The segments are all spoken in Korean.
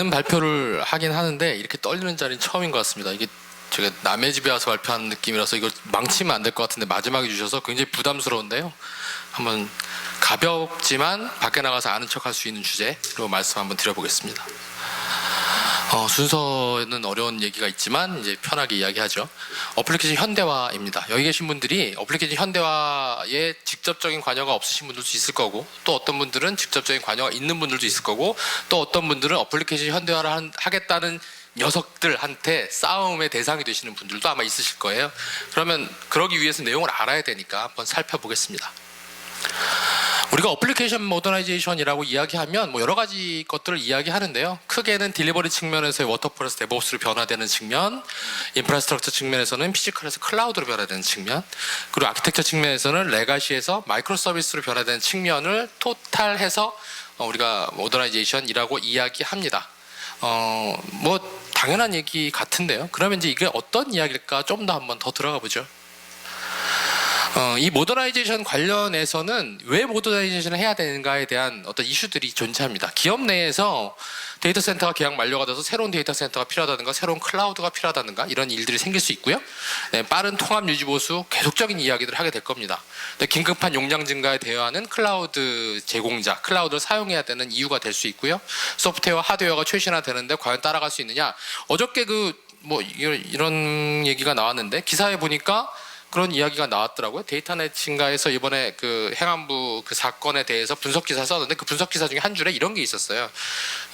많은 발표를 하긴 하는데 이렇게 떨리는 자리는 처음인 것 같습니다. 이게 제가 남의 집에 와서 발표하는 느낌이라서 이거 망치면 안 될 것 같은데 마지막에 주셔서 굉장히 부담스러운데요. 한번 가볍지만 밖에 나가서 아는 척할 수 있는 주제로 말씀 한번 드려보겠습니다. 어, 순서는 어려운 얘기가 있지만 이제 편하게 이야기하죠. 어플리케이션 현대화입니다. 여기 계신 분들이 어플리케이션 현대화에 직접적인 관여가 없으신 분들도 있을 거고 또 어떤 분들은 직접적인 관여가 있는 분들도 있을 거고 또 어떤 분들은 어플리케이션 현대화를 한- 하겠다는 녀석들한테 싸움의 대상이 되시는 분들도 아마 있으실 거예요. 그러면 그러기 위해서 내용을 알아야 되니까 한번 살펴보겠습니다. 우리가 어플리케이션 모더나이제이션이라고 이야기하면 뭐 여러 가지 것들을 이야기하는데요. 크게는 딜리버리 측면에서의 워터폴에서 데브옵스로 변화되는 측면, 인프라스트럭처 측면에서는 피지컬에서 클라우드로 변화되는 측면, 그리고 아키텍처 측면에서는 레가시에서 마이크로 서비스로 변화되는 측면을 토탈해서 어, 우리가 모더나이제이션이라고 이야기합니다. 어, 뭐 당연한 얘기 같은데요. 그러면 이제 이게 어떤 이야기일까 좀 더 한번 더 들어가 보죠. 어, 이 모더나이제이션 관련해서는 왜 모더나이제이션을 해야 되는가에 대한 어떤 이슈들이 존재합니다. 기업 내에서 데이터 센터가 계약 만료가 돼서 새로운 데이터 센터가 필요하다든가 새로운 클라우드가 필요하다든가 이런 일들이 생길 수 있고요. 네, 빠른 통합 유지 보수 계속적인 이야기들을 하게 될 겁니다. 네, 긴급한 용량 증가에 대응하는 클라우드 제공자, 클라우드를 사용해야 되는 이유가 될 수 있고요. 소프트웨어, 하드웨어가 최신화되는데 과연 따라갈 수 있느냐? 어저께 그 뭐 이런 얘기가 나왔는데 기사에 보니까 그런 이야기가 나왔더라고요. 데이터넷인가에서 이번에 그 행안부 그 사건에 대해서 분석 기사 썼는데 그 분석 기사 중에 한 줄에 이런 게 있었어요.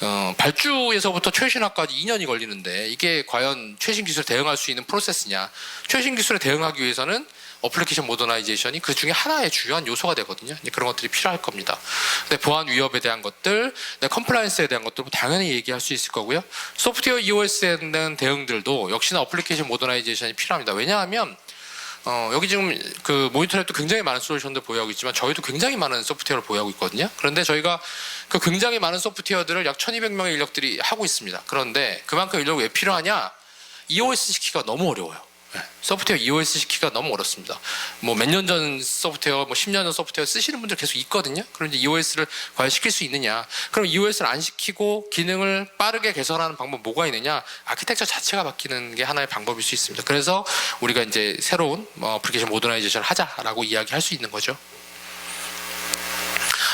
어, 발주에서부터 최신화까지 2년이 걸리는데 이게 과연 최신 기술에 대응할 수 있는 프로세스냐? 최신 기술에 대응하기 위해서는 어플리케이션 모더나이제이션이 그 중에 하나의 주요한 요소가 되거든요. 그런 것들이 필요할 겁니다. 근데 보안 위협에 대한 것들, 네, 컴플라이언스에 대한 것들 당연히 얘기할 수 있을 거고요. 소프트웨어 EOS에 대한 대응들도 역시나 어플리케이션 모더나이제이션이 필요합니다. 왜냐하면 어, 여기 지금 그 모니터랩도 굉장히 많은 솔루션들 보유하고 있지만 저희도 굉장히 많은 소프트웨어를 보유하고 있거든요. 그런데 저희가 그 굉장히 많은 소프트웨어들을 약 1200명의 인력들이 하고 있습니다. 그런데 그만큼 인력이 왜 필요하냐? EOS 시키기가 너무 어려워요. 네, 소프트웨어 EOS 시키기가 너무 어렵습니다. 뭐 몇 년 전 소프트웨어, 뭐 10년 전 소프트웨어 쓰시는 분들 계속 있거든요. 그런데 EOS를 과연 시킬 수 있느냐? 그럼 EOS를 안 시키고 기능을 빠르게 개선하는 방법 뭐가 있느냐? 아키텍처 자체가 바뀌는 게 하나의 방법일 수 있습니다. 그래서 우리가 이제 새로운 뭐 어플리케이션 모더나이제이션을 하자라고 이야기할 수 있는 거죠.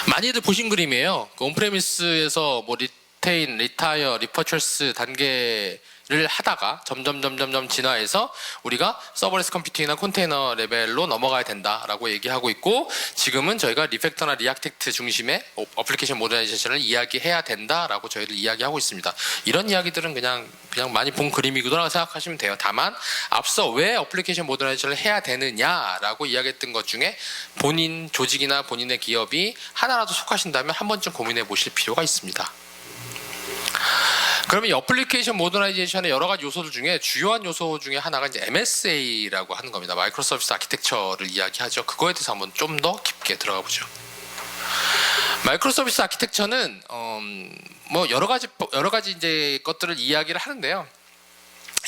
많이들 보신 그림이에요. 그 온프레미스에서 뭐 리테인, 리타이어, 리퍼처스 단계 를 하다가 점점 점점 점 진화해서 우리가 서버레스 컴퓨팅이나 컨테이너 레벨로 넘어가야 된다라고 얘기하고 있고 지금은 저희가 리팩터나 리악텍트 중심의 어- 어플리케이션 모더나이제이션을 이야기해야 된다라고 저희를 이야기하고 있습니다. 이런 이야기들은 그냥 그냥 많이 본 그림이구나 생각하시면 돼요. 다만 앞서 왜 어플리케이션 모더나이제이션을 해야 되느냐라고 이야기했던 것 중에 본인 조직이나 본인의 기업이 하나라도 속하신다면 한 번쯤 고민해 보실 필요가 있습니다. 그러면 이 어플리케이션 모더나이제이션의 여러 가지 요소들 중에 주요한 요소 중에 하나가 이제 MSA라고 하는 겁니다. 마이크로 서비스 아키텍처를 이야기하죠. 그거에 대해서 한번 좀 더 깊게 들어가 보죠. 마이크로 서비스 아키텍처는 음, 뭐 여러 가지 여러 가지 이제 것들을 이야기를 하는데요.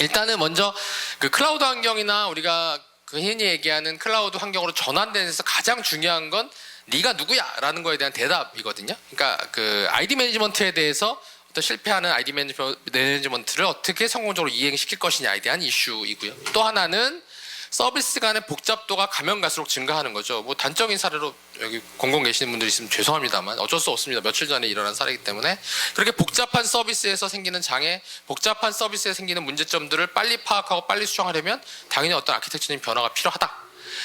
일단은 먼저 그 클라우드 환경이나 우리가 그 흔히 얘기하는 클라우드 환경으로 전환되는 데서 가장 중요한 건 네가 누구야라는 거에 대한 대답이거든요. 그러니까 그 아이디 매니지먼트에 대해서 어떤 실패하는 아이디 매니지먼- 매니지먼트를 어떻게 성공적으로 이행시킬 것이냐에 대한 이슈이고요. 또 하나는 서비스 간의 복잡도가 가면 갈수록 증가하는 거죠. 뭐 단적인 사례로 여기 공공 계시는 분들이 있으면 죄송합니다만 어쩔 수 없습니다. 며칠 전에 일어난 사례이기 때문에 그렇게 복잡한 서비스에서 생기는 장애, 복잡한 서비스에 생기는 문제점들을 빨리 파악하고 빨리 수정하려면 당연히 어떤 아키텍처적인 변화가 필요하다.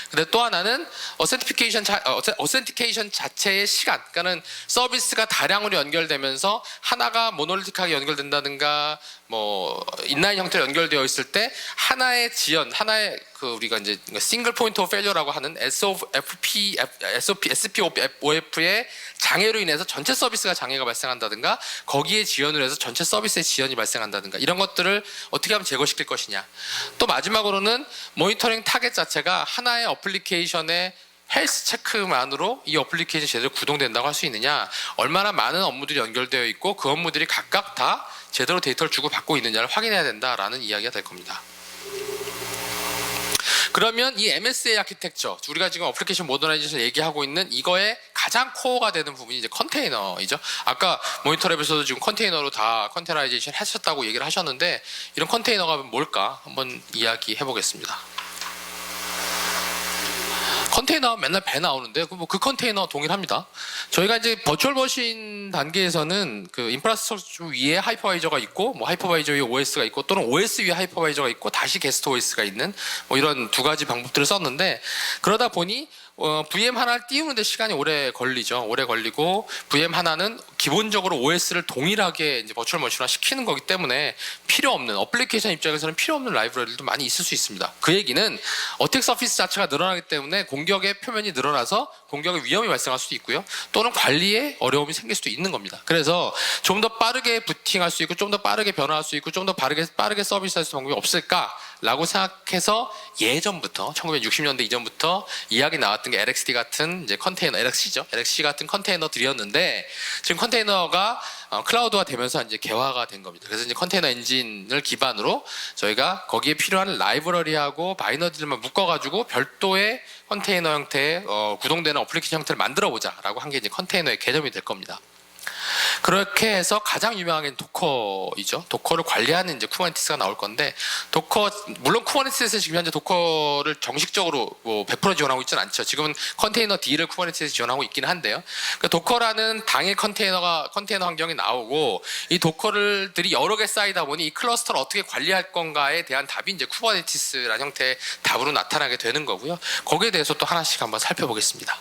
근데 또 하나는 어센티피케이션 자, 어, 어센티케이션 자체의 시간, 그러니까는 서비스가 다량으로 연결되면서 하나가 모노리틱하게 연결된다든가 뭐 인라인 형태로 연결되어 있을 때 하나의 지연, 하나의 그 우리가 이제 싱글 포인트 오브 페일러라고 하는 SOFP, SOP, SPOF의 장애로 인해서 전체 서비스가 장애가 발생한다든가 거기에 지연을 해서 전체 서비스에 지연이 발생한다든가 이런 것들을 어떻게 하면 제거시킬 것이냐. 또 마지막으로는 모니터링 타겟 자체가 하나의 어플리케이션의 헬스 체크만으로 이 어플리케이션이 제대로 구동된다고 할 수 있느냐 얼마나 많은 업무들이 연결되어 있고 그 업무들이 각각 다 제대로 데이터를 주고받고 있느냐를 확인해야 된다라는 이야기가 될 겁니다. 그러면 이 MSA 아키텍처 우리가 지금 어플리케이션 모더나이제이션 얘기하고 있는 이거의 가장 코어가 되는 부분이 이제 컨테이너이죠. 아까 모니터랩에서도 지금 컨테이너로 다 컨테이너라이제이션 하셨다고 얘기를 하셨는데 이런 컨테이너가 뭘까 한번 이야기해 보겠습니다. 컨테이너 맨날 배 나오는데 그, 뭐그 컨테이너 동일합니다. 저희가 이제 버추얼 머신 단계에서는 그 인프라스트럭처 위에 하이퍼바이저가 있고 뭐 하이퍼바이저 위에 OS가 있고 또는 OS 위에 하이퍼바이저가 있고 다시 게스트 OS가 있는 뭐 이런 두 가지 방법들을 썼는데 그러다 보니 어, VM 하나를 띄우는데 시간이 오래 걸리죠. 오래 걸리고 VM 하나는 기본적으로 OS를 동일하게 이제 버추얼 머신화 시키는 거기 때문에 필요 없는 어플리케이션 입장에서는 필요 없는 라이브러리도 많이 있을 수 있습니다. 그 얘기는 어택 서피스 자체가 늘어나기 때문에 공격의 표면이 늘어나서 공격의 위험이 발생할 수도 있고요. 또는 관리에 어려움이 생길 수도 있는 겁니다. 그래서 좀 더 빠르게 부팅할 수 있고 좀 더 빠르게 변화할 수 있고 좀 더 빠르게 빠르게 서비스할 수 있는 방법이 없을까? 라고 생각해서 예전부터 1960년대 이전부터 이야기 나왔던 게 LXD 같은 이제 컨테이너 LXC죠. LXC 같은 컨테이너들이었는데 지금 컨 테이너가 어, 클라우드화 되면서 이제 개화가 된 겁니다. 그래서 이제 컨테이너 엔진을 기반으로 저희가 거기에 필요한 라이브러리하고 바이너리들만 묶어가지고 별도의 컨테이너 형태의 어, 구동되는 어플리케이션 형태를 만들어 보자라고 한 게 이제 컨테이너의 개념이 될 겁니다. 그렇게 해서 가장 유명한 게 도커이죠. 도커를 관리하는 이제 쿠버네티스가 나올 건데 도커 물론 쿠버네티스에서 지금 현재 도커를 정식적으로 뭐 100% 지원하고 있지는 않죠. 지금은 컨테이너 D를 쿠버네티스에서 지원하고 있긴 한데요. 그 도커라는 당일 컨테이너가 컨테이너 환경이 나오고 이 도커들이 여러 개 쌓이다 보니 이 클러스터를 어떻게 관리할 건가에 대한 답이 이제 쿠버네티스라는 형태의 답으로 나타나게 되는 거고요. 거기에 대해서 또 하나씩 한번 살펴보겠습니다.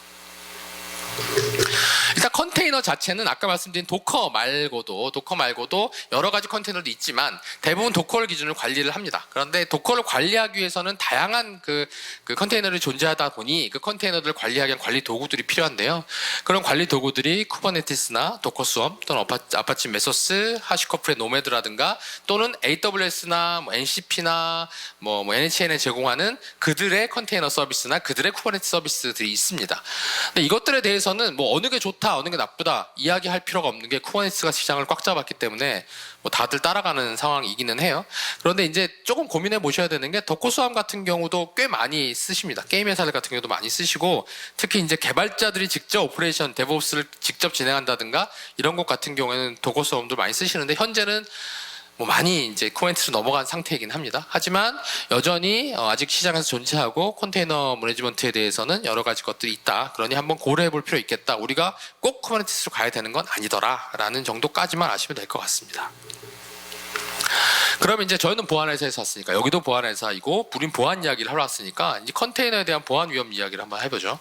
컨테이너 자체는 아까 말씀드린 도커 말고도 도커 말고도 여러 가지 컨테이너도 있지만 대부분 도커를 기준으로 관리를 합니다. 그런데 도커를 관리하기 위해서는 다양한 그, 그 컨테이너를 존재하다 보니 그 컨테이너들을 관리하기 위한 관리 도구들이 필요한데요. 그런 관리 도구들이 쿠버네티스나 도커 수엄 또는 아파, 아파치 메소스, 하시커플의 노매드라든가 또는 AWS나 뭐 NCP나 뭐, 뭐 NHN에 제공하는 그들의 컨테이너 서비스나 그들의 쿠버네티스 서비스들이 있습니다. 근데 이것들에 대해서는 뭐 어느 게 좋다, 어느 게 나쁘다 이야기할 필요가 없는 게 쿠버네티스가 시장을 꽉 잡았기 때문에 뭐 다들 따라가는 상황이기는 해요. 그런데 이제 조금 고민해 보셔야 되는 게 도커 수함 같은 경우도 꽤 많이 쓰십니다. 게임 회사들 같은 경우도 많이 쓰시고 특히 이제 개발자들이 직접 오퍼레이션 데브옵스를 직접 진행한다든가 이런 것 같은 경우에는 도커 수함도 많이 쓰시는데 현재는 뭐 많이 이제 쿠버네티스로 넘어간 상태이긴 합니다. 하지만 여전히 어, 아직 시장에서 존재하고 컨테이너 매니지먼트에 대해서는 여러 가지 것들이 있다. 그러니 한번 고려해 볼 필요 있겠다. 우리가 꼭 쿠버네티스로 가야 되는 건 아니더라라는 정도까지만 아시면 될 것 같습니다. 그럼 이제 저희는 보안 회사에서 왔으니까 여기도 보안 회사이고 우린 보안 이야기를 하러 왔으니까 이제 컨테이너에 대한 보안 위험 이야기를 한번 해보죠.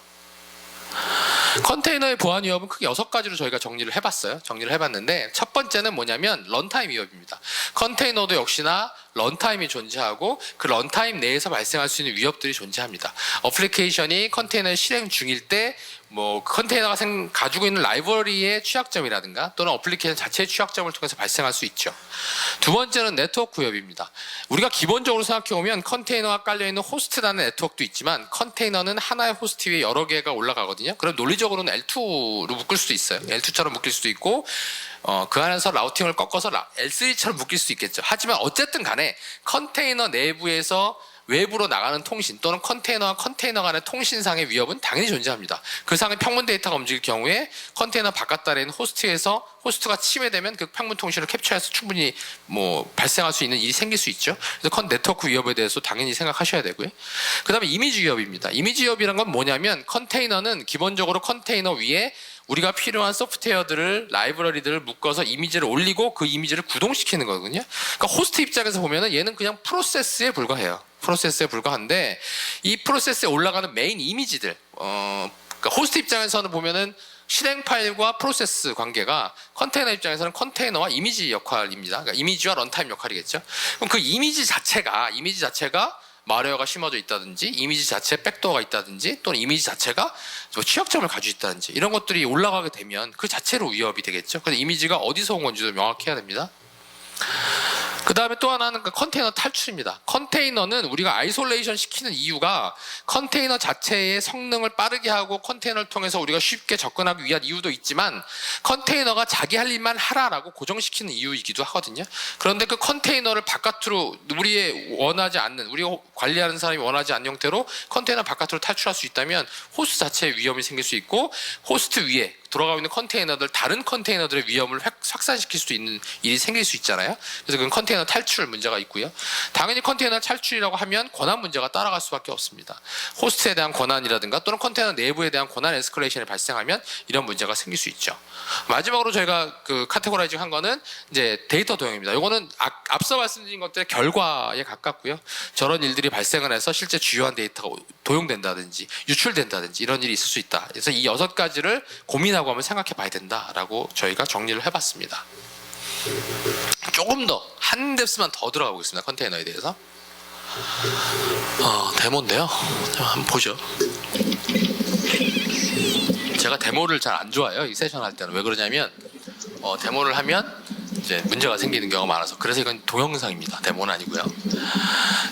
컨테이너의 보안 위협은 크게 여섯 가지로 저희가 정리를 해봤어요. 정리를 해봤는데 첫 번째는 뭐냐면 런타임 위협입니다. 컨테이너도 역시나 런타임이 존재하고 그 런타임 내에서 발생할 수 있는 위협들이 존재합니다. 어플리케이션이 컨테이너 실행 중일 때 뭐 컨테이너가 생, 가지고 있는 라이브러리의 취약점이라든가 또는 어플리케이션 자체의 취약점을 통해서 발생할 수 있죠. 두 번째는 네트워크 위협입니다. 우리가 기본적으로 생각해 보면 컨테이너가 깔려 있는 호스트라는 네트워크도 있지만 컨테이너는 하나의 호스트 위에 여러 개가 올라가거든요. 그럼 논리적으로는 L2로 묶을 수도 있어요. L2처럼 묶일 수도 있고 어, 그 안에서 라우팅을 꺾어서 L3처럼 묶일 수 있겠죠. 하지만 어쨌든 간에 컨테이너 내부에서 외부로 나가는 통신 또는 컨테이너와 컨테이너 간의 통신상의 위협은 당연히 존재합니다. 그 상의 평문 데이터가 움직일 경우에 컨테이너 바깥다리에 있는 호스트에서 호스트가 침해되면 그 평문 통신을 캡처해서 충분히 뭐 발생할 수 있는 일이 생길 수 있죠. 그래서 컨 네트워크 위협에 대해서 당연히 생각하셔야 되고요. 그다음에 이미지 위협입니다. 이미지 위협이란 건 뭐냐면 컨테이너는 기본적으로 컨테이너 위에 우리가 필요한 소프트웨어들을 라이브러리들을 묶어서 이미지를 올리고 그 이미지를 구동시키는 거거든요. 그러니까 호스트 입장에서 보면은 얘는 그냥 프로세스에 불과해요. 프로세스에 불과한데 이 프로세스에 올라가는 메인 이미지들 어 그러니까 호스트 입장에서는 보면은 실행 파일과 프로세스 관계가 컨테이너 입장에서는 컨테이너와 이미지 역할입니다. 그러니까 이미지와 런타임 역할이겠죠. 그럼 그 이미지 자체가 이미지 자체가 마레어가 심어져 있다든지 이미지 자체에 백도어가 있다든지 또는 이미지 자체가 뭐 취약점을 가지고 있다든지 이런 것들이 올라가게 되면 그 자체로 위협이 되겠죠. 그래서 이미지가 어디서 온 건지도 명확해야 됩니다. 그 다음에 또 하나는 그 컨테이너 탈출입니다. 컨테이너는 우리가 아이솔레이션 시키는 이유가 컨테이너 자체의 성능을 빠르게 하고 컨테이너를 통해서 우리가 쉽게 접근하기 위한 이유도 있지만 컨테이너가 자기 할 일만 하라라고 고정시키는 이유이기도 하거든요. 그런데 그 컨테이너를 바깥으로 우리의 원하지 않는 우리가 관리하는 사람이 원하지 않는 형태로 컨테이너 바깥으로 탈출할 수 있다면 호스트 자체에 위험이 생길 수 있고 호스트 위에 돌아가고 있는 컨테이너들 다른 컨테이너들의 위험을 확- 확산시킬 수도 있는 일이 생길 수 있잖아요. 그래서 그건 컨테이너 탈출 문제가 있고요. 당연히 컨테이너 탈출이라고 하면 권한 문제가 따라갈 수밖에 없습니다. 호스트에 대한 권한이라든가 또는 컨테이너 내부에 대한 권한 에스컬레이션이 발생하면 이런 문제가 생길 수 있죠. 마지막으로 저희가 그 카테고라이징 한 거는 이제 데이터 도용입니다. 이거는 아- 앞서 말씀드린 것들의 결과에 가깝고요. 저런 일들이 발생을 해서 실제 주요한 데이터가 도용된다든지 유출된다든지 이런 일이 있을 수 있다. 그래서 이 여섯 가지를 고민하 고 한번 생각해 봐야 된다라고 저희가 정리를 해봤습니다. 조금 더 한 뎁스만 더 들어가 보겠습니다. 컨테이너에 대해서. 어, 데모인데요. 자, 한번 보죠. 제가 데모를 잘 안 좋아해요. 이 세션 할 때는 왜 그러냐면 어, 데모를 하면 이제 문제가 생기는 경우가 많아서 그래서 이건 동영상입니다. 데모는 아니고요.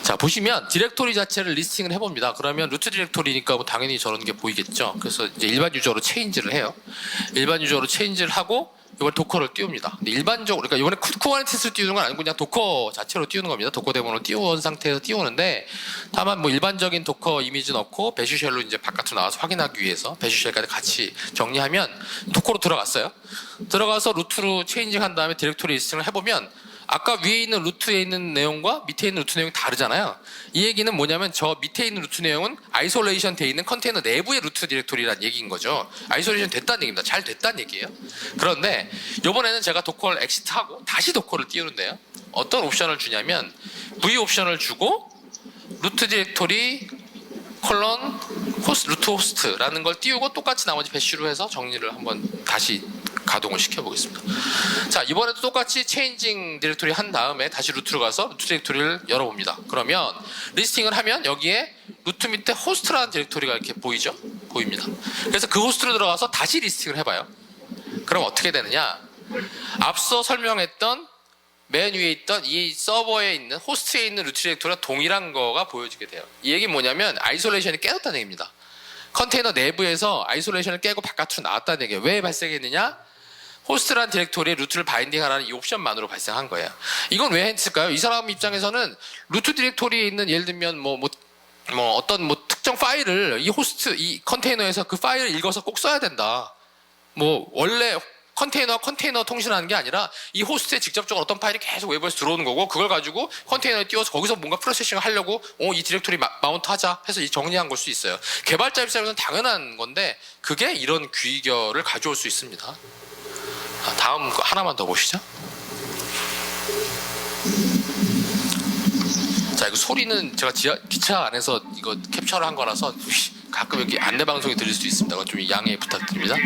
자 보시면 디렉토리 자체를 리스팅을 해봅니다. 그러면 루트 디렉토리니까 뭐 당연히 저런 게 보이겠죠. 그래서 이제 일반 유저로 체인지를 해요. 일반 유저로 체인지를 하고 이걸 도커를 띄웁니다. 근데 일반적으로 그러니까 이번에 쿠- 쿠버네티스를 띄우는 건 아니고 그냥 도커 자체로 띄우는 겁니다. 도커 데모로 띄운 상태에서 띄우는데 다만 뭐 일반적인 도커 이미지 넣고 배슈쉘로 이제 바깥으로 나와서 확인하기 위해서 배슈쉘까지 같이 정리하면 도커로 들어갔어요. 들어가서 루트로 체인징 한 다음에 디렉토리 리스팅을 해보면 아까 위에 있는 루트에 있는 내용과 밑에 있는 루트 내용이 다르잖아요. 이 얘기는 뭐냐면 저 밑에 있는 루트 내용은 아이솔레이션 돼 있는 컨테이너 내부의 루트 디렉토리라는 얘기인 거죠. 아이솔레이션 됐다는 얘기입니다. 잘 됐다는 얘기예요. 그런데 이번에는 제가 도커를 엑시트하고 다시 도커를 띄우는데요. 어떤 옵션을 주냐면 V 옵션을 주고 루트 디렉토리 콜론 호스 루트 호스트라는 걸 띄우고 똑같이 나머지 배쉬로 해서 정리를 한번 다시 가동을 시켜 보겠습니다. 자 이번에도 똑같이 체인징 디렉토리 한 다음에 다시 루트로 가서 루트 디렉토리를 열어봅니다. 그러면 리스팅을 하면 여기에 루트 밑에 호스트라는 디렉토리가 이렇게 보이죠? 보입니다. 그래서 그 호스트로 들어가서 다시 리스팅을 해봐요. 그럼 어떻게 되느냐? 앞서 설명했던 맨 위에 있던 이 서버에 있는 호스트에 있는 루트 디렉토리가 동일한 거가 보여지게 돼요. 이 얘기는 뭐냐면 아이솔레이션이 깨졌다는 얘기입니다. 컨테이너 내부에서 아이솔레이션을 깨고 바깥으로 나왔다는 얘기예요. 왜 발생했느냐? 호스트란 디렉토리에 루트를 바인딩하라는 이 옵션만으로 발생한 거예요. 이건 왜 했을까요? 이 사람 입장에서는 루트 디렉토리에 있는 예를 들면 뭐, 뭐, 뭐 어떤 뭐 특정 파일을 이 호스트 이 컨테이너에서 그 파일을 읽어서 꼭 써야 된다. 뭐 원래 컨테이너 컨테이너 통신하는 게 아니라 이 호스트에 직접적으로 어떤 파일이 계속 외부에서 들어오는 거고 그걸 가지고 컨테이너에 띄워서 거기서 뭔가 프로세싱을 하려고 어 이 디렉토리 마, 마운트 하자 해서 이 정리한 걸 수 있어요. 개발자 입장에서는 당연한 건데 그게 이런 귀결을 가져올 수 있습니다. 아, 다음 거 하나만 더 보시죠. 자 이거 소리는 제가 지하, 기차 안에서 이거 캡처를 한 거라서 가끔 여기 안내 방송이 들릴 수 있습니다. 좀 양해 부탁드립니다.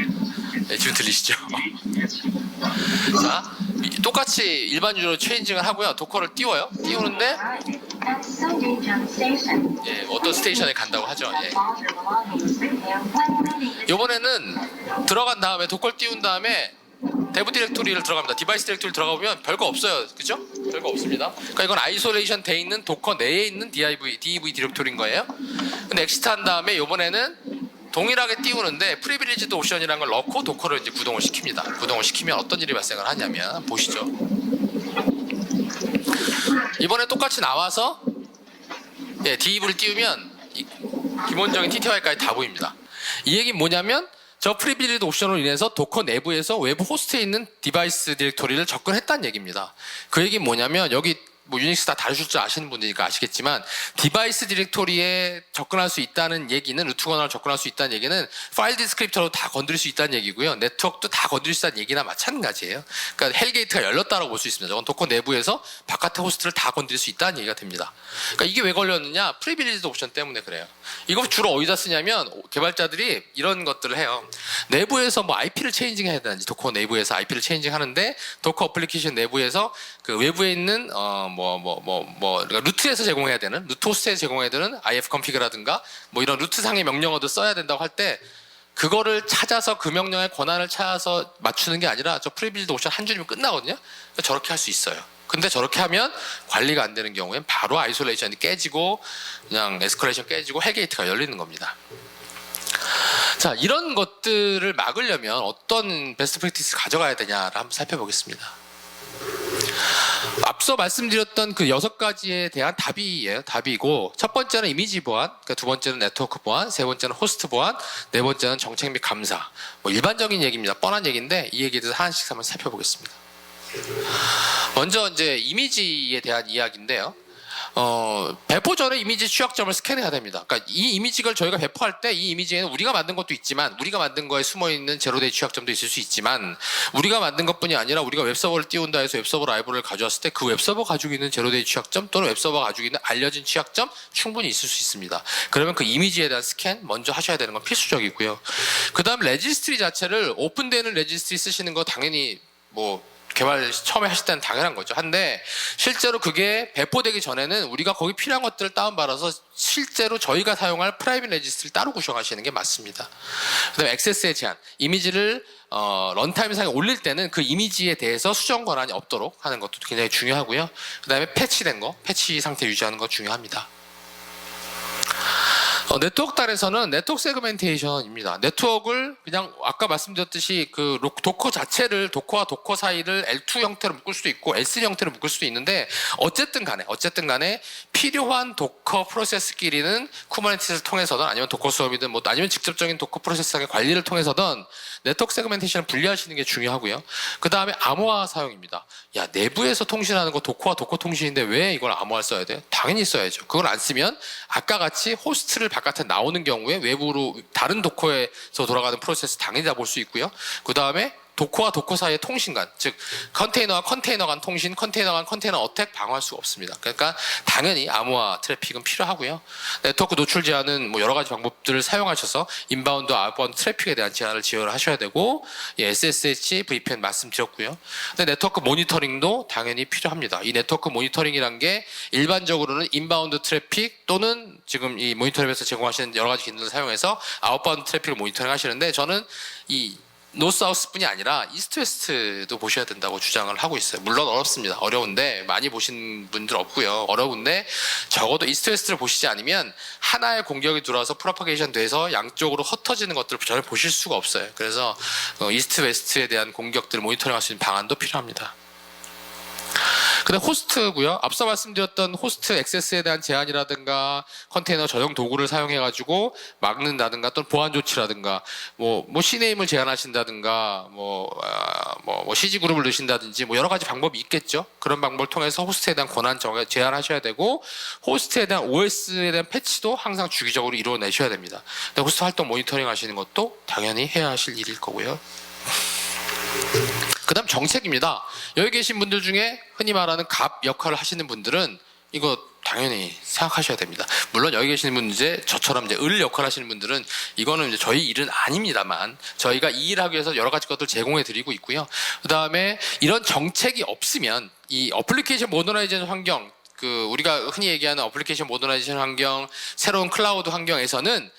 네, 지금 들리시죠? 자 이- 똑같이 일반 유저로 체인징을 하고요. 도커를 띄워요. 띄우는데 예, 어떤 스테이션에 간다고 하죠. 예. 이번에는 들어간 다음에 도커를 띄운 다음에 대부 디렉토리를 들어갑니다. 디바이스 디렉토리 들어가 보면 별거 없어요. 그죠? 별거 없습니다. 그러니까 이건 아이솔레이션 돼 있는 도커 내에 있는 DIV, DEV 디렉토리인 거예요. 근데 엑시트 한 다음에 이번에는 동일하게 띄우는데 프리빌리지드 옵션이라는 걸 넣고 도커를 이제 구동을 시킵니다. 구동을 시키면 어떤 일이 발생을 하냐면 보시죠. 이번에 똑같이 나와서 예, DEV를 띄우면 이 기본적인 TTY까지 다 보입니다. 이 얘기는 뭐냐면 저 프리빌리드 옵션으로 인해서 도커 내부에서 외부 호스트에 있는 디바이스 디렉토리를 접근했다는 얘기입니다. 그 얘기는 뭐냐면 여기 뭐 유닉스 다 다루실 줄 아시는 분들이니까 아시겠지만 디바이스 디렉토리에 접근할 수 있다는 얘기는 루트 권한을 접근할 수 있다는 얘기는 파일 디스크립터로 다 건드릴 수 있다는 얘기고요. 네트워크도 다 건드릴 수 있다는 얘기나 마찬가지예요. 그러니까 헬게이트가 열렸다라고 볼 수 있습니다. 저건 도커 내부에서 바깥의 호스트를 다 건드릴 수 있다는 얘기가 됩니다. 그러니까 이게 왜 걸렸느냐? 프리빌리지드 옵션 때문에 그래요. 이거 주로 어디다 쓰냐면 개발자들이 이런 것들을 해요. 내부에서 뭐 IP를 체인징 해야 되는지 도커 내부에서 IP를 체인징 하는데 도커 어플리케이션 내부에서 그 외부에 있는 어뭐 뭐뭐 뭐 그러니까 루트에서 제공해야 되는 루트 호스트에서 제공해야 되는 IF 컨피그라든가 뭐 이런 루트상의 명령어도 써야 된다고 할 때 그거를 찾아서 그 명령의 권한을 찾아서 맞추는 게 아니라 저 프리빌드 옵션 한 줄이면 끝나거든요. 그러니까 저렇게 할 수 있어요. 근데 저렇게 하면 관리가 안 되는 경우엔 바로 아이솔레이션이 깨지고 그냥 에스컬레이션 깨지고 헬게이트가 열리는 겁니다. 자, 이런 것들을 막으려면 어떤 베스트 프랙티스 가져가야 되냐를 한번 살펴보겠습니다. 앞서 말씀드렸던 그 여섯 가지에 대한 답이에요. 답이고 첫 번째는 이미지 보안, 그러니까 두 번째는 네트워크 보안, 세 번째는 호스트 보안, 네 번째는 정책 및 감사. 뭐 일반적인 얘기입니다. 뻔한 얘기인데 이 얘기들 하나씩 한번 살펴보겠습니다. 먼저 이제 이미지에 대한 이야기인데요. 어, 배포 전에 이미지 취약점을 스캔해야 됩니다. 그러니까 이 이미지를 저희가 배포할 때 이 이미지에는 우리가 만든 것도 있지만 우리가 만든 거에 숨어 있는 제로데이 취약점도 있을 수 있지만 우리가 만든 것뿐이 아니라 우리가 웹서버를 띄운다 해서 웹서버 라이브러리를 가져왔을 때 그 웹서버 가지고 있는 제로데이 취약점 또는 웹서버 가지고 있는 알려진 취약점 충분히 있을 수 있습니다. 그러면 그 이미지에 대한 스캔 먼저 하셔야 되는 건 필수적이고요. 그다음 레지스트리 자체를 오픈되는 레지스트리 쓰시는 거 당연히 뭐 개발 처음에 하실 때는 당연한 거죠. 한데 실제로 그게 배포되기 전에는 우리가 거기 필요한 것들을 다운받아서 실제로 저희가 사용할 프라이빗 레지스트를 따로 구성하시는 게 맞습니다. 그다음에 액세스의 제한, 이미지를 어, 런타임상에 올릴 때는 그 이미지에 대해서 수정 권한이 없도록 하는 것도 굉장히 중요하고요. 그다음에 패치된 거, 패치 상태 유지하는 거 중요합니다. 어, 네트워크 단에서는 네트워크 세그멘테이션입니다. 네트워크를 그냥 아까 말씀드렸듯이 그 로- 도커 자체를 도커와 도커 사이를 L2 형태로 묶을 수도 있고 L3 형태로 묶을 수도 있는데 어쨌든 간에 어쨌든 간에 필요한 도커 프로세스끼리는 쿠버네티스를 통해서든 아니면 도커 수업이든 뭐 아니면 직접적인 도커 프로세스의 관리를 통해서든 네트워크 세그멘테이션을 분리하시는 게 중요하고요. 그 다음에 암호화 사용입니다. 야 내부에서 통신하는 거 도커와 도커 통신인데 왜 이걸 암호화 써야 돼? 당연히 써야죠. 그걸 안 쓰면 아까 같이 호스트를 바깥에 나오는 경우에 외부로 다른 도커에서 돌아가는 프로세스 당연히 다 볼 수 있고요. 그 다음에 도커와 도커 사이의 통신간, 즉 컨테이너와 컨테이너 간 통신, 컨테이너 간 컨테이너 어택 방어할 수가 없습니다. 그러니까 당연히 암호화 트래픽은 필요하고요. 네트워크 노출 제한은 뭐 여러 가지 방법들을 사용하셔서 인바운드, 아웃바운드 트래픽에 대한 제한을 지원을 하셔야 되고 예, SSH, VPN 말씀드렸고요. 근데 네트워크 모니터링도 당연히 필요합니다. 이 네트워크 모니터링이란 게 일반적으로는 인바운드 트래픽 또는 지금 이 모니터링에서 제공하시는 여러 가지 기능을 사용해서 아웃바운드 트래픽을 모니터링 하시는데 저는 이 노스사우스뿐이 아니라 이스트웨스트도 보셔야 된다고 주장을 하고 있어요. 물론 어렵습니다. 어려운데 많이 보신 분들 없고요. 어려운데 적어도 이스트웨스트를 보시지 않으면 하나의 공격이 들어와서 프로파게이션 돼서 양쪽으로 흩어지는 것들을 전혀 보실 수가 없어요. 그래서 어, 이스트웨스트에 대한 공격들을 모니터링할 수 있는 방안도 필요합니다. 근데 호스트고요. 앞서 말씀드렸던 호스트 액세스에 대한 제한이라든가 컨테이너 전용 도구를 사용해 가지고 막는다든가 또는 보안 조치라든가 뭐, 뭐 C네임을 제한하신다든가 뭐, 아, 뭐, 뭐 CG 그룹을 넣으신다든지 뭐 여러 가지 방법이 있겠죠. 그런 방법을 통해서 호스트에 대한 권한 제한하셔야 되고 호스트에 대한 OS에 대한 패치도 항상 주기적으로 이루어내셔야 됩니다. 호스트 활동 모니터링 하시는 것도 당연히 해야 하실 일일 거고요. 그 다음 정책입니다. 여기 계신 분들 중에 흔히 말하는 갑 역할을 하시는 분들은 이거 당연히 생각하셔야 됩니다. 물론 여기 계시는 분들 이제 저처럼 이제 을 역할 하시는 분들은 이거는 이제 저희 일은 아닙니다만 저희가 이 일을 하기 위해서 여러 가지 것들 제공해 드리고 있고요. 그 다음에 이런 정책이 없으면 이 어플리케이션 모더나이제이션 환경 그 우리가 흔히 얘기하는 어플리케이션 모더나이제이션 환경 새로운 클라우드 환경에서는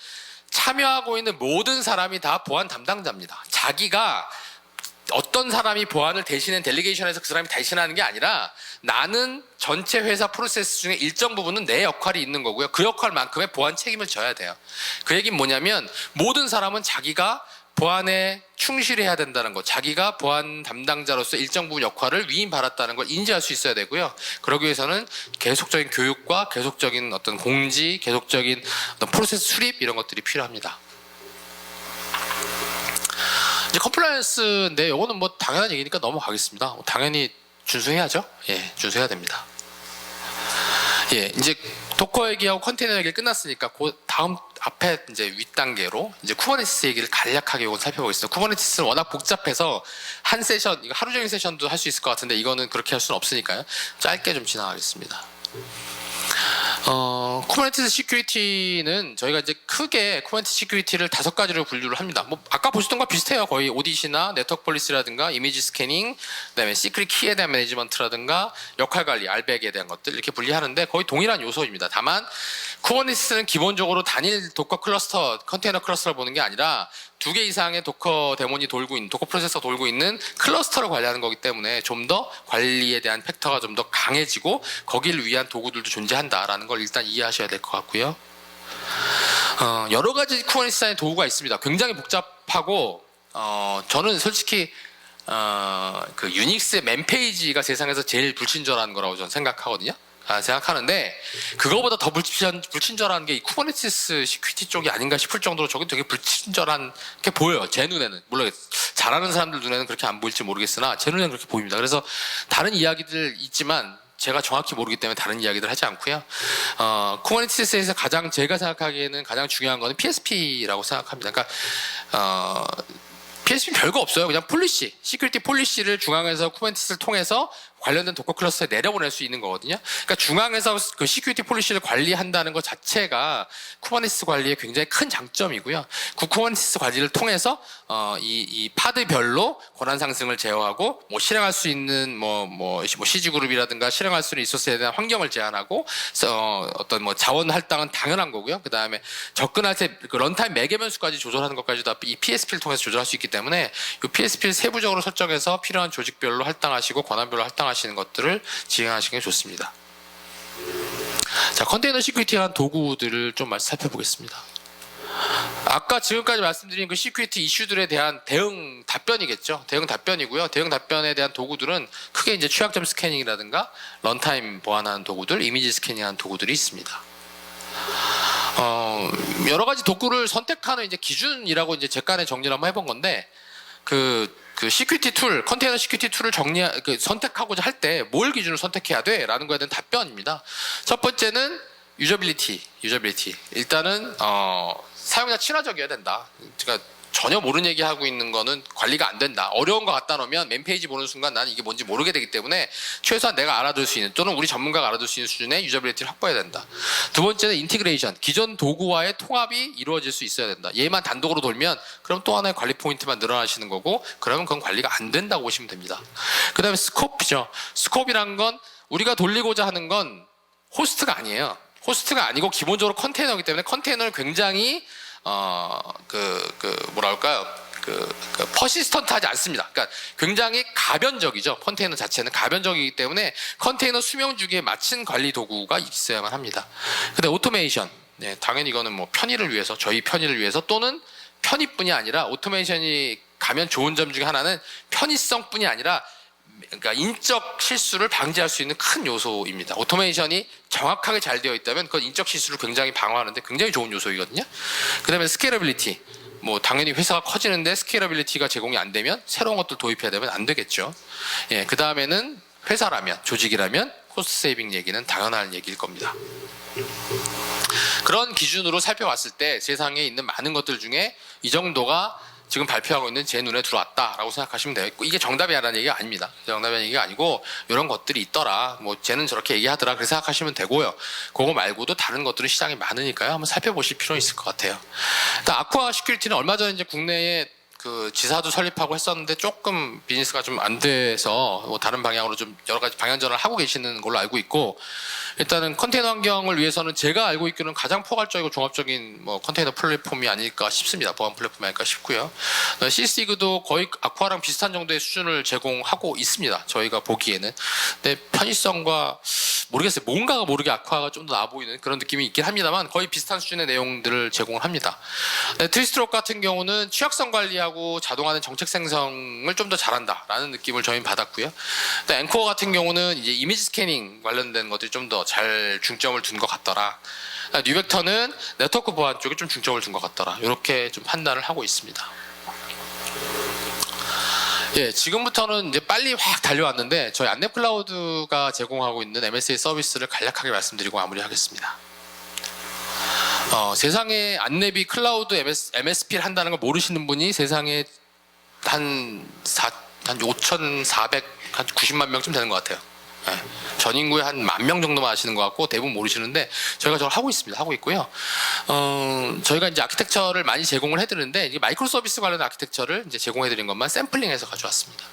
참여하고 있는 모든 사람이 다 보안 담당자입니다. 자기가 어떤 사람이 보안을 대신한 델리게이션에서 그 사람이 대신하는 게 아니라 나는 전체 회사 프로세스 중에 일정 부분은 내 역할이 있는 거고요. 그 역할만큼의 보안 책임을 져야 돼요. 그 얘기는 뭐냐면 모든 사람은 자기가 보안에 충실해야 된다는 것, 자기가 보안 담당자로서 일정 부분 역할을 위임받았다는 걸 인지할 수 있어야 되고요. 그러기 위해서는 계속적인 교육과 계속적인 어떤 공지, 계속적인 어떤 프로세스 수립 이런 것들이 필요합니다. 이제 컴플라이언스인데 이거는 뭐 당연한 얘기니까 넘어가겠습니다. 당연히 준수해야죠. 예, 준수해야 됩니다. 예, 이제 도커 얘기하고 컨테이너 얘기를 끝났으니까 그 다음 앞에 이제 윗 단계로 이제 쿠버네티스 얘기를 간략하게 이건 살펴보겠습니다. 쿠버네티스는 워낙 복잡해서 한 세션, 이거 하루 종일 세션도 할 수 있을 것 같은데 이거는 그렇게 할 수는 없으니까요. 짧게 좀 지나가겠습니다. 어, 쿠버네티스 시큐리티는 저희가 이제 크게 쿠버네티스 시큐리티를 다섯 가지로 분류를 합니다. 뭐 아까 보셨던 거 비슷해요. 거의 오디시나 네트워크 폴리스라든가 이미지 스캐닝, 그다음에 시크릿 키에 대한 매니지먼트라든가 역할 관리, 알백에 대한 것들 이렇게 분리하는데 거의 동일한 요소입니다. 다만 쿠버네티스는 기본적으로 단일 도커 클러스터, 컨테이너 클러스터를 보는 게 아니라 두 개 이상의 도커 데몬이 돌고 있는 도커 프로세서 돌고 있는 클러스터를 관리하는 거기 때문에 좀 더 관리에 대한 팩터가 좀 더 강해지고 거기를 위한 도구들도 존재한다라는 걸 일단 이해하셔야 될 것 같고요. 어, 여러 가지 쿠버네티스의 도구가 있습니다. 굉장히 복잡하고 어, 저는 솔직히 어, 그 유닉스의 맨 페이지가 세상에서 제일 불친절한 거라고 저는 생각하거든요. 아, 생각하는데 그거보다 더 불친, 불친절한 게 이 쿠버네티스 시큐리티 쪽이 아닌가 싶을 정도로 저게 되게 불친절한 게 보여요. 제 눈에는 물론 잘하는 사람들 눈에는 그렇게 안 보일지 모르겠으나 제 눈에는 그렇게 보입니다. 그래서 다른 이야기들 있지만 제가 정확히 모르기 때문에 다른 이야기들 하지 않고요. 어, 쿠버네티스에서 가장 제가 생각하기에는 가장 중요한 거는 PSP라고 생각합니다. 그러니까 어, PSP 별거 없어요. 그냥 폴리시, 시큐리티 폴리시를 중앙에서 쿠버네티스를 통해서 관련된 도커 클러스터에 내려보낼 수 있는 거거든요. 그러니까 중앙에서 그 시큐리티 폴리시를 관리한다는 것 자체가 쿠버네티스 관리의 굉장히 큰 장점이고요. 그 쿠버네티스 관리를 통해서 어, 이, 이 파드별로 권한 상승을 제어하고 뭐 실행할 수 있는 뭐, 뭐, 뭐 CG 그룹이라든가 실행할 수 있는 리소스에 대한 환경을 제한하고 어, 어떤 뭐 자원 할당은 당연한 거고요. 그 다음에 접근할 때 그 런타임 매개 변 수까지 조절하는 것까지 다 이 PSP를 통해서 조절할 수 있기 때문에 이 PSP를 세부적으로 설정해서 필요한 조직별로 할당하시고 권한별로 할당하시 는 것들을 진행하시는 게 좋습니다. 자, 컨테이너 시큐리티한 도구들을 좀 살펴보겠습니다. 아까 지금까지 말씀드린 그 시큐리티 이슈들에 대한 대응 답변이겠죠. 대응 답변이고요. 대응 답변에 대한 도구들은 크게 이제 취약점 스캐닝이라든가 런타임 보완하는 도구들, 이미지 스캐닝하는 도구들이 있습니다. 어, 여러 가지 도구를 선택하는 이제 기준이라고 이제 제 간에 정리를 한번 해본 건데 그, 그 시큐리티 툴, 컨테이너 시큐리티 툴을 정리, 그 선택하고자 할 때 뭘 기준으로 선택해야 돼? 라는 거에 대한 답변입니다. 첫 번째는 유저빌리티, 유저빌리티. 일단은, 어, 사용자 친화적이어야 된다. 그러니까 전혀 모르는 얘기 하고 있는 거는 관리가 안 된다. 어려운 거 갖다 놓으면 맨 페이지 보는 순간 나는 이게 뭔지 모르게 되기 때문에 최소한 내가 알아둘 수 있는 또는 우리 전문가가 알아둘 수 있는 수준의 유저빌리티를 확보해야 된다. 두 번째는 인티그레이션. 기존 도구와의 통합이 이루어질 수 있어야 된다. 얘만 단독으로 돌면 그럼 또 하나의 관리 포인트만 늘어나시는 거고 그러면 그건 관리가 안 된다고 보시면 됩니다. 그 다음에 스코프죠. 스코프란 건 우리가 돌리고자 하는 건 호스트가 아니에요. 호스트가 아니고 기본적으로 컨테이너이기 때문에 컨테이너를 굉장히 어그 그 뭐랄까요 그, 그 퍼시스턴트하지 않습니다. 그러니까 굉장히 가변적이죠. 컨테이너 자체는 가변적이기 때문에 컨테이너 수명 주기에 맞춘 관리 도구가 있어야만 합니다. 근데 오토메이션, 네, 당연히 이거는 뭐 편의를 위해서 저희 편의를 위해서 또는 편의뿐이 아니라 오토메이션이 가면 좋은 점 중에 하나는 편의성뿐이 아니라 그러니까 인적 실수를 방지할 수 있는 큰 요소입니다. 오토메이션이 정확하게 잘 되어 있다면 그건 인적 실수를 굉장히 방어하는데 굉장히 좋은 요소이거든요. 그다음에 스케일러빌리티. 뭐 당연히 회사가 커지는데 스케일러빌리티가 제공이 안 되면 새로운 것들 도입해야 되면 안 되겠죠. 예, 그 다음에는 회사라면 조직이라면 코스트 세이빙 얘기는 당연한 얘기일 겁니다. 그런 기준으로 살펴봤을 때 세상에 있는 많은 것들 중에 이 정도가 지금 발표하고 있는 제 눈에 들어왔다라고 생각하시면 돼요. 이게 정답이라는 얘기가 아닙니다. 정답이라는 얘기가 아니고 이런 것들이 있더라. 뭐 쟤는 저렇게 얘기하더라. 그렇게 생각하시면 되고요. 그거 말고도 다른 것들은 시장이 많으니까요. 한번 살펴보실 필요 있을 것 같아요. 아쿠아 시큐리티는 얼마 전에 이제 국내에 그 지사도 설립하고 했었는데 조금 비즈니스가 좀 안 돼서 뭐 다른 방향으로 좀 여러 가지 방향전을 하고 계시는 걸로 알고 있고 일단은 컨테이너 환경을 위해서는 제가 알고 있기로는 가장 포괄적이고 종합적인 뭐 컨테이너 플랫폼이 아닐까 싶습니다. 보안 플랫폼이 아닐까 싶고요. 시스티그도 거의 아쿠아랑 비슷한 정도의 수준을 제공하고 있습니다. 저희가 보기에는. 근데 편의성과 모르겠어요. 뭔가가 모르게 아쿠아가 좀 더 나아 보이는 그런 느낌이 있긴 합니다만 거의 비슷한 수준의 내용들을 제공을 합니다. 네, 트위스트록 같은 경우는 취약성 관리하고 자동화된 정책 생성을 좀 더 잘한다라는 느낌을 저희는 받았고요. 또 앵코어 같은 경우는 이제 이미지 스캐닝 관련된 것들이 좀더 잘 중점을 둔 것 같더라. 뉴벡터는 네트워크 보안 쪽에 좀 중점을 둔 것 같더라. 이렇게 좀 판단을 하고 있습니다. 예, 지금부터는 이제 빨리 확 달려왔는데 저희 안랩 클라우드가 제공하고 있는 MSA 서비스를 간략하게 말씀드리고 마무리하겠습니다. 어, 세상에 안랩이 클라우드 MS, MSP를 한다는 걸 모르시는 분이 세상에 한, 4, 한 5,400, 한 90만 명쯤 되는 것 같아요. 예, 전 인구의 한 만 명 정도만 아시는 것 같고 대부분 모르시는데 저희가 저걸 하고 있습니다. 하고 있고요. 어, 저희가 이제 아키텍처를 많이 제공을 해드리는데 이게 마이크로 서비스 관련 아키텍처를 이제 제공해드린 것만 샘플링해서 가져왔습니다.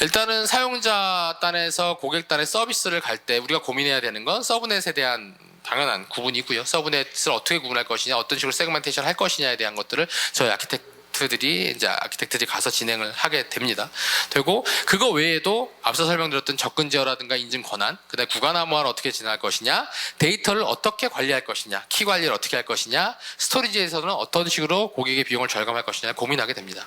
일단은 사용자 단에서 고객 단의 서비스를 갈 때 우리가 고민해야 되는 건 서브넷에 대한 당연한 구분이고요. 서브넷을 어떻게 구분할 것이냐, 어떤 식으로 세그멘테이션 할 것이냐에 대한 것들을 저희 아키텍 아키텍트들이 이제 아키텍트들이 가서 진행을 하게 됩니다. 되고 그거 외에도 앞서 설명드렸던 접근 제어라든가 인증 권한, 그다음에 구간 암호화를 어떻게 진행할 것이냐, 데이터를 어떻게 관리할 것이냐, 키 관리를 어떻게 할 것이냐, 스토리지에서는 어떤 식으로 고객의 비용을 절감할 것이냐 고민하게 됩니다.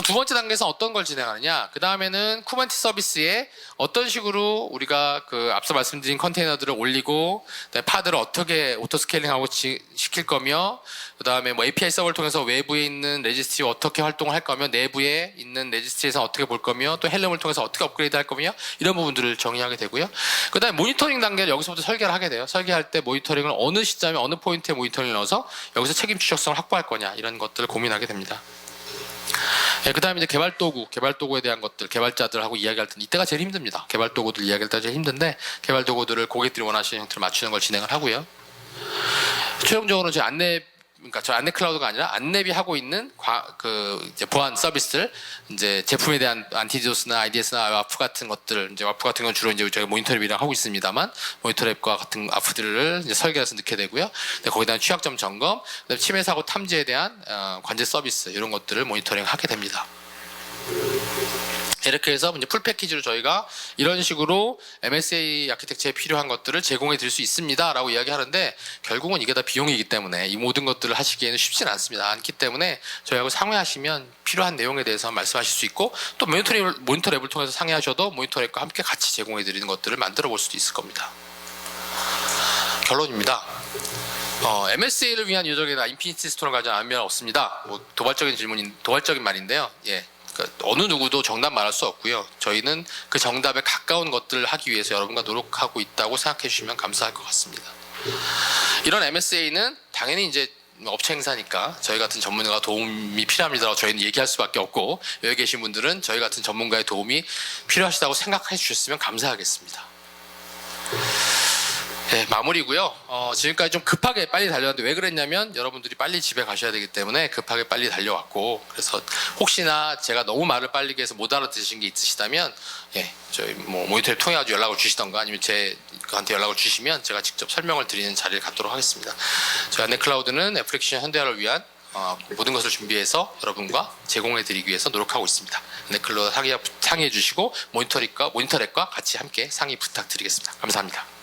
두 번째 단계에서 어떤 걸 진행하느냐. 그 다음에는 쿠버네티 서비스에 어떤 식으로 우리가 그 앞서 말씀드린 컨테이너들을 올리고 파드를 어떻게 오토 스케일링하고 지- 시킬 거며 그 다음에 뭐 API 서버를 통해서 외부에 있는 레지스트리 어떻게 활동을 할 거며 내부에 있는 레지스트리에서 어떻게 볼 거며 또 헬름을 통해서 어떻게 업그레이드 할 거며 이런 부분들을 정의하게 되고요. 그 다음에 모니터링 단계를 여기서부터 설계를 하게 돼요. 설계할 때 모니터링을 어느 시점에 어느 포인트에 모니터링을 넣어서 여기서 책임 추적성을 확보할 거냐 이런 것들을 고민하게 됩니다. 예, 그다음에 이제 개발 도구, 개발 도구에 대한 것들, 개발자들하고 이야기할 때 이때가 제일 힘듭니다. 개발 도구들 이야기할 때 제일 힘든데 개발 도구들을 고객들이 원하시는 형태로 맞추는 걸 진행을 하고요. 최종적으로 제 안내 그러니까 저 안내 클라우드가 아니라 안내비 하고 있는 과, 그 이제 보안 서비스를 이제 제품에 대한 안티디도스나 IDS나 와프 같은 것들 이제 와프 같은 건 주로 이제 저희 모니터랩이랑 하고 있습니다만 모니터랩과 같은 와프들을 이제 설계해서 넣게 되고요. 거기에 대한 취약점 점검, 침해 사고 탐지에 대한 어, 관제 서비스 이런 것들을 모니터링 하게 됩니다. 이렇게 해서 이제 풀 패키지로 저희가 이런 식으로 MSA 아키텍처에 필요한 것들을 제공해 드릴 수 있습니다라고 이야기하는데 결국은 이게 다 비용이기 때문에 이 모든 것들을 하시기에는 쉽지는 않습니다. 않기 때문에 저희하고 상회하시면 필요한 내용에 대해서 말씀하실 수 있고 또 모니터링 모니터 랩을 통해서 상의하셔도 모니터 랩과 함께 같이 제공해 드리는 것들을 만들어 볼 수도 있을 겁니다. 결론입니다. 어, MSA를 위한 유적이나 인피니티 스토어를 가지 않으면 없습니다. 뭐 도발적인 질문인 도발적인 말인데요. 예. 그러니까 어느 누구도 정답 말할 수 없고요. 저희는 그 정답에 가까운 것들을 하기 위해서 여러분과 노력하고 있다고 생각해 주시면 감사할 것 같습니다. 이런 MSA는 당연히 이제 업체 행사니까 저희 같은 전문가가 도움이 필요합니다라고 저희는 얘기할 수밖에 없고 여기 계신 분들은 저희 같은 전문가의 도움이 필요하시다고 생각해 주셨으면 감사하겠습니다. 네, 마무리고요. 어, 지금까지 좀 급하게 빨리 달려왔는데 왜 그랬냐면 여러분들이 빨리 집에 가셔야 되기 때문에 급하게 빨리 달려왔고 그래서 혹시나 제가 너무 말을 빨리 해서 못 알아들으신 게 있으시다면 예, 저희 뭐 모니터를 통해 가지고 연락을 주시던가 아니면 제 그한테 연락을 주시면 제가 직접 설명을 드리는 자리를 갖도록 하겠습니다. 저희 안내클라우드는 애플리케이션 현대화를 위한 어, 모든 것을 준비해서 여러분과 제공해 드리기 위해서 노력하고 있습니다. 안내클라우드 상의, 상의해 주시고 모니터링과 모니터랩과 같이 함께 상의 부탁드리겠습니다. 감사합니다.